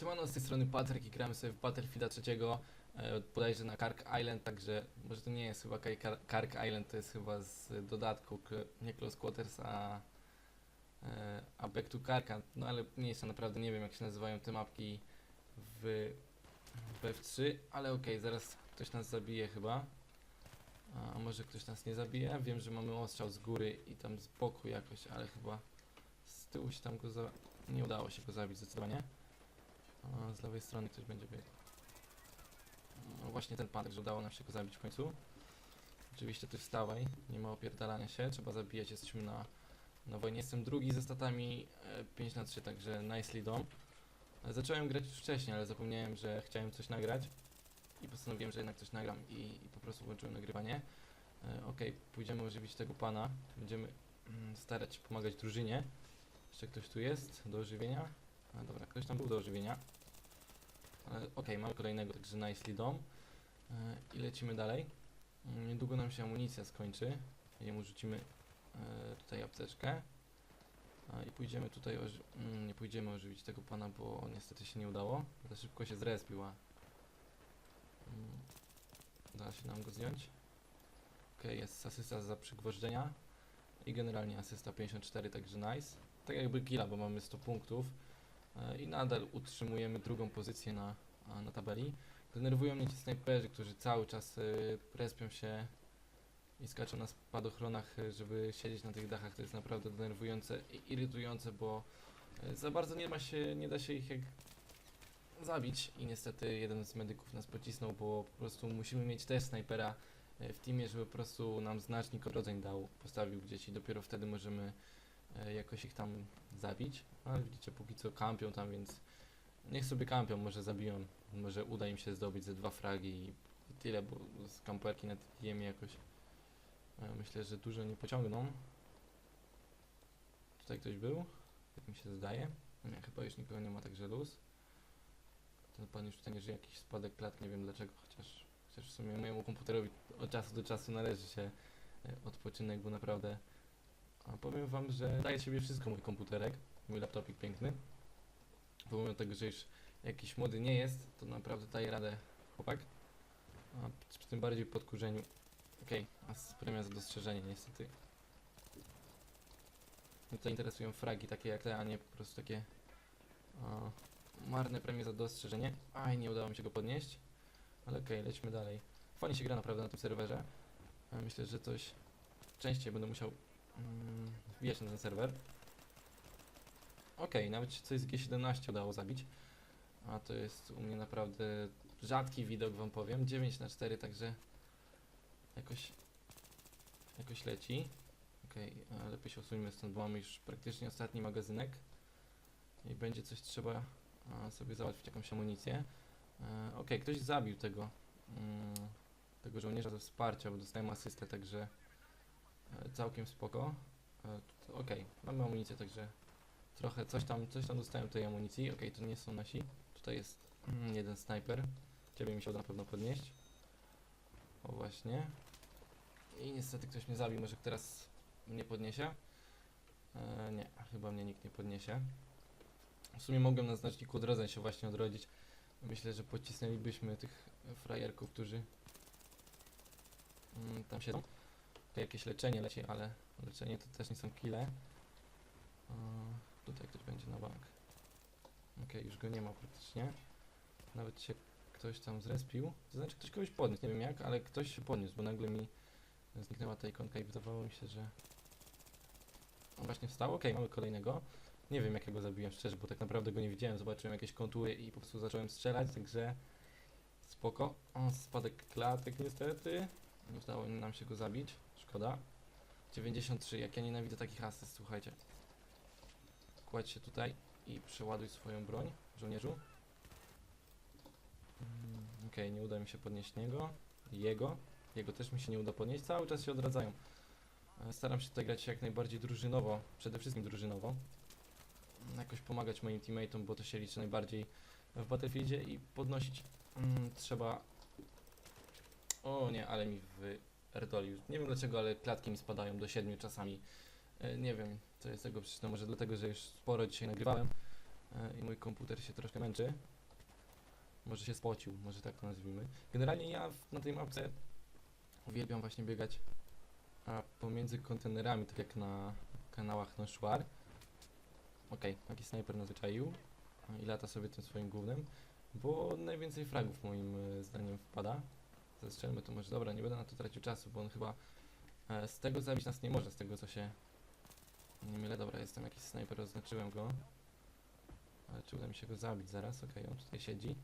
Siemano, z tej strony Patryk i gramy sobie w Battlefielda trzeciego, e, bodajże na Kark Island, także może to nie jest chyba Kark Island, to jest chyba z dodatku, nie Close Quarters, a, e, a Back to Karka, no ale nie jestem naprawdę, nie wiem jak się nazywają te mapki w, w F3, ale okej, zaraz ktoś nas zabije chyba, a może ktoś nas nie zabije, wiem, że mamy ostrzał z góry i tam z boku jakoś, ale chyba z tyłu się tam go za... nie udało się go zabić zdecydowanie. A, z lewej strony ktoś będzie biegł. No właśnie ten pan, że udało nam się go zabić w końcu. Oczywiście ty wstawaj, nie ma opierdalania się, trzeba zabijać, jesteśmy na, na wojnie. Jestem drugi ze statami e, 5 na 3, także nicely dom. E, Zacząłem grać już wcześniej, ale zapomniałem, że chciałem coś nagrać i postanowiłem, że jednak coś nagram i, i po prostu włączyłem nagrywanie. E, Okej, pójdziemy ożywić tego pana, będziemy mm, starać się pomagać drużynie. Jeszcze ktoś tu jest do ożywienia? A dobra, ktoś tam był do ożywienia. Ale okej, mamy kolejnego, także nicely dom. E, I lecimy dalej. Mm, Niedługo nam się amunicja skończy. Jemu rzucimy e, tutaj apteczkę. I pójdziemy tutaj, mm, nie pójdziemy ożywić tego pana, bo niestety się nie udało. Za szybko się zrespiła. Mm, Da się nam go zdjąć. Okej, jest asysta za przygwożdżenia. I generalnie asysta 54, także nice. Tak jakby killa, bo mamy 100 punktów. E, I nadal utrzymujemy drugą pozycję na, na tabeli. Denerwują mnie ci snajperzy, którzy cały czas y, respią się i skaczą na spadochronach, y, żeby siedzieć na tych dachach. To jest naprawdę denerwujące i irytujące, bo za bardzo nie ma się, nie da się ich jak zabić i niestety jeden z medyków nas pocisnął, bo po prostu musimy mieć też snajpera w teamie, żeby po prostu nam znacznik odrodzeń dał, postawił gdzieś i dopiero wtedy możemy e, jakoś ich tam zabić. Ale widzicie, póki co kampią tam, więc niech sobie kampią, może zabiją, może uda im się zdobyć ze dwa fragi i, tyle, bo z kamperki na TTM jakoś e, myślę, że dużo nie pociągną. Tutaj ktoś był, jak mi się zdaje. Nie, chyba już nikogo nie ma, także luz. Ten pan już tutaj nie żyje, jakiś spadek klat, nie wiem dlaczego, chociaż, chociaż w sumie mojemu komputerowi od czasu do czasu należy się e, odpoczynek, bo naprawdę powiem wam, że daje siebie wszystko mój komputerek, mój laptopik piękny. Pomimo tego, że już jakiś młody nie jest, to naprawdę daje radę chłopak. A przy tym bardziej podkurzeniu. Okej, a z premia za dostrzeżenie niestety. Mnie tutaj interesują fragi takie jak te, a nie po prostu takie a, marne premie za dostrzeżenie. Aj, nie udało mi się go podnieść. Ale okej, lećmy dalej. Fajnie się gra naprawdę na tym serwerze. A Myślę, że coś częściej będę musiał mm, wbijać na ten serwer. Okej, nawet coś z G17 udało zabić. A to jest u mnie naprawdę rzadki widok, wam powiem. 9 na 4, także jakoś, jakoś leci. A lepiej się usuńmy stąd, bo mamy już praktycznie ostatni magazynek. I będzie coś trzeba sobie załatwić, jakąś amunicję. E, Okej, ktoś zabił tego, mm, tego żołnierza ze wsparcia, bo dostałem asystę, także całkiem spoko. E, Okej, mamy amunicję, także trochę coś tam, coś tam dostałem tej amunicji. Okej, to nie są nasi. Tutaj jest mm, jeden snajper. Ciebie mi się uda na pewno podnieść. O właśnie. I niestety ktoś mnie zabił, może teraz mnie podniesie. E, nie, chyba mnie nikt nie podniesie. W sumie mogłem na znaczniku odrodzeń się właśnie odrodzić. Myślę, że pocisnęlibyśmy tych frajerków, którzy mm, tam siedzą. Jakieś leczenie leci, ale leczenie to też nie są kile. Tutaj ktoś będzie na bank. Okej, już go nie ma praktycznie. Nawet się ktoś tam zrespił. To znaczy ktoś kogoś podniósł, nie wiem jak, ale ktoś się podniósł, bo nagle mi zniknęła ta ikonka i wydawało mi się, że on właśnie wstał. Okej, mamy kolejnego. Nie wiem jakiego zabiłem szczerze, bo tak naprawdę go nie widziałem. Zobaczyłem jakieś kontury i po prostu zacząłem strzelać, także spoko. O, spadek klatek niestety. Nie udało nam się go zabić. Szkoda. 93, jak ja nienawidzę takich asyst, słuchajcie. Kładź się tutaj i przeładuj swoją broń, żołnierzu. Mm, Okej, nie uda mi się podnieść niego. Jego. Jego też mi się nie uda podnieść. Cały czas się odradzają. E, Staram się tutaj grać jak najbardziej drużynowo. Przede wszystkim drużynowo. Jakoś pomagać moim teammateom, bo to się liczy najbardziej w Battlefieldzie i podnosić mm, trzeba... O nie, ale mi wyerdolił. Nie wiem dlaczego, ale klatki mi spadają do 7 czasami. E, Nie wiem, co jest tego przyczyną. Może dlatego, że już sporo dzisiaj nagrywałem. e, i mój komputer się troszkę męczy. Może się spocił, może tak to nazwijmy. Generalnie ja na tej mapce uwielbiam właśnie biegać a pomiędzy kontenerami, tak jak na kanałach na Szwar. Okej, taki snajper nas wyczaił a, i lata sobie tym swoim głównym, bo najwięcej fragów moim e, zdaniem wpada. Zestrzelmy to może, dobra, nie będę na to tracił czasu, bo on chyba e, z tego zabić nas nie może, z tego co się nie mylę. Dobra, jestem jakiś snajper, oznaczyłem go. Ale czy uda mi się go zabić zaraz? Okej, on tutaj siedzi.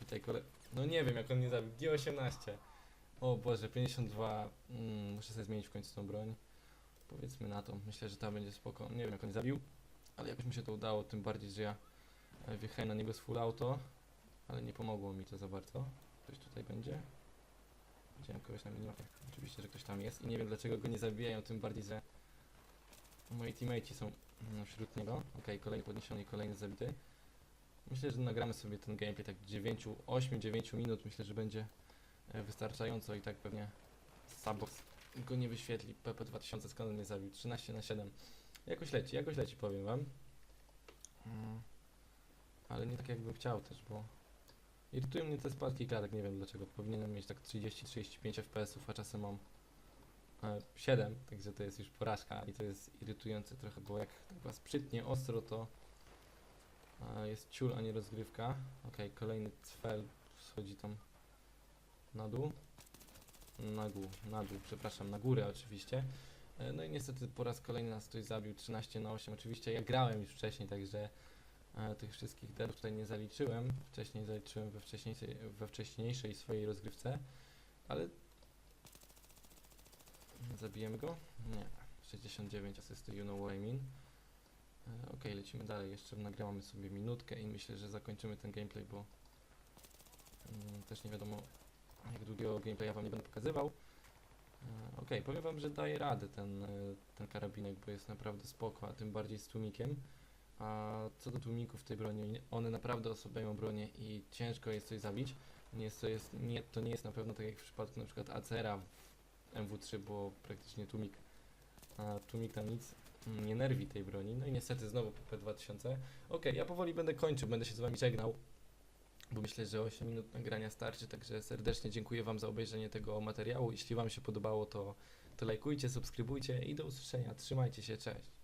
Witaj kole... No nie wiem jak on nie zabił. G18. O Boże, 52. Mm, muszę sobie zmienić w końcu tą broń. Powiedzmy na to. Myślę, że ta będzie spoko. Nie wiem jak on zabił, ale jakoś mi się to udało, tym bardziej, że ja e, wjechałem na niego z full auto, ale nie pomogło mi to za bardzo. Ktoś tutaj będzie? Widziałem kogoś na minimapie. Oczywiście, że ktoś tam jest i nie wiem dlaczego go nie zabijają, tym bardziej, że moi teammateci są wśród niego. Okej, kolejny podniesiony i kolejny zabity. Myślę, że nagramy sobie ten gameplay tak 9, 8, 9 minut. Myślę, że będzie e, wystarczająco i tak pewnie Subbox go nie wyświetli. PP2000 skąd mnie zabił? 13 na 7. Jakoś leci, jakoś leci, powiem wam. Mm, Ale nie tak jakbym chciał też, bo irytują mnie te spadki klatek, nie wiem dlaczego. Powinienem mieć tak 30-35 FPS-ów, a czasem mam e, 7, także to jest już porażka i to jest irytujące trochę, bo jak tak was przytnie ostro, to a jest ciul, a nie rozgrywka. Okej, kolejny cfel schodzi tam na dół. Na dół, na dół, przepraszam, na górę oczywiście. E, No i niestety po raz kolejny nas ktoś zabił 13 na 8. Oczywiście ja grałem już wcześniej, także e, tych wszystkich deadów tutaj nie zaliczyłem. Wcześniej zaliczyłem we wcześniejszej, we wcześniejszej swojej rozgrywce, ale zabijemy go? Nie. 69 asysty, you know what I mean. E, Okej, lecimy dalej. Jeszcze nagramy sobie minutkę i myślę, że zakończymy ten gameplay, bo mm, też nie wiadomo jak długiego gameplaya wam nie będę pokazywał. E, Okej, powiem wam, że daje radę ten, e, ten karabinek, bo jest naprawdę spoko, a tym bardziej z tłumikiem. A co do tłumików tej broni, oni- one naprawdę osłabiają bronię i ciężko jest coś zabić. Nie jest, to, jest, nie, to nie jest na pewno tak jak w przypadku na przykład ACR-a w MW3, bo praktycznie tłumik, a tłumik tam nic nie nerwi tej broni. No i niestety znowu PP2000. Okej, ja powoli będę kończył, będę się z wami żegnał, bo myślę, że 8 minut nagrania starczy, także serdecznie dziękuję wam za obejrzenie tego materiału. Jeśli wam się podobało, to, to lajkujcie, subskrybujcie i do usłyszenia. Trzymajcie się, cześć.